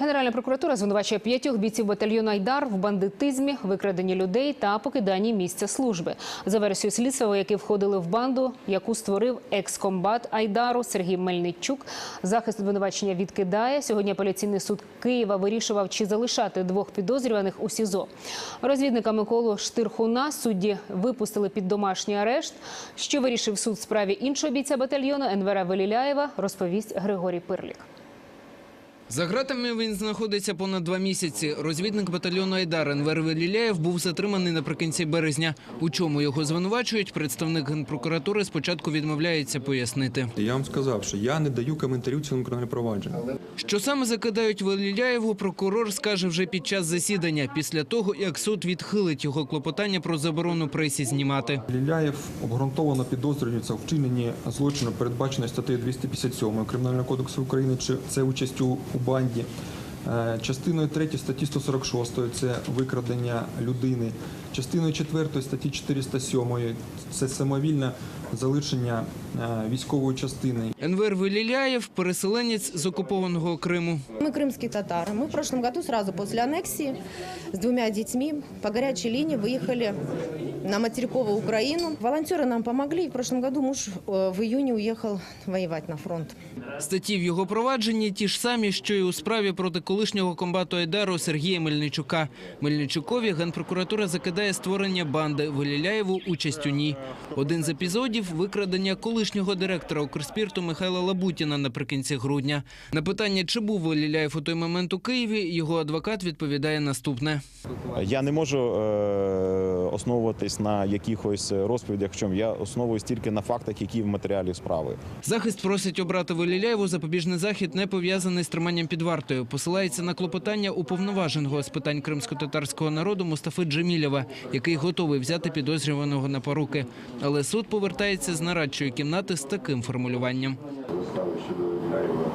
Генеральна прокуратура звинувачує п'ятьох бійців батальйону Айдар в бандитизмі, викраденні людей та покиданні місця служби. За версією слідства, вояки входили в банду, яку створив екскомбат Айдару Сергій Мельничук. Захист обвинувачення відкидає. Сьогодні апеляційний суд Києва вирішував, чи залишати двох підозрюваних у СІЗО. Розвідника Миколу Штирхуна судді випустили під домашній арешт. Що вирішив суд в справі іншого бійця батальйону Енвера Веліляєва, розповість Григорій Пирлік. За ґратами він знаходиться понад два місяці. Розвідник батальйону Айдар Енвер Веліляєв був затриманий наприкінці березня. У чому його звинувачують, представник генпрокуратури спочатку відмовляється пояснити. Я вам сказав, що я не даю коментарів цьому кримінальному провадженню. Що саме закидають Веліляєву, прокурор скаже вже під час засідання, після того, як суд відхилить його клопотання про заборону пресі знімати. Ліляєв обґрунтовано підозрюється у вчиненні злочину, передбаченої статтею 257 Кримінального кодексу України, чи це участь у, у банді. Е, Частиною 3 статті 146 це викрадення людини. Частиною 4 статті 407 це самовільне залишення е, військової частини. Енвер Веліляєв – переселенець з окупованого Криму. Мы крымские татары. Мы в прошлом году сразу после аннексии с двумя детьми по горячей линии выехали на материковую Украину. Волонтеры нам помогли. И в прошлом году муж э, в июне уехал воевать на фронт. Статті в його провадженні ті ж самі, що й у справі проти колишнього комбату Айдару Сергія Мельничука. Мельничукові генпрокуратура закидає створення банди Веліляєву участь у ній. Один з епізодів – викрадення колишнього директора Укрспірту Михайла Лабутіна наприкінці грудня. На питання, чи був Веліляєв у той момент у Києві, його адвокат відповідає наступне. Я не можу е, основуватись на якихось розповідях, чому я основуюсь тільки на фактах, які в матеріалі справи. Захист просить обрати Веліляєву запобіжний захід, не пов'язаний з триманням під вартою. Посилається на клопотання уповноваженого з питань кримсько-татарського народу Мустафи Джемілєва, який готовий взяти підозрюваного на поруки. Але суд повертається з нарадчої кімнати з таким формулюванням. застави щодо Віляєва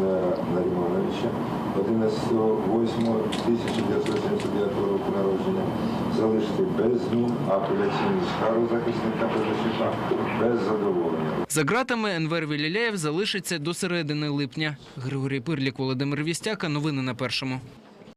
Лера Нарімановича 11.08.1979 року народження залишити без а апеляційну скару захисника Позащука без задоволення. За ґратами Енвер Віліляєв залишиться до середини липня. Григорій Пирлік, Володимир Вістяка. Новини на першому.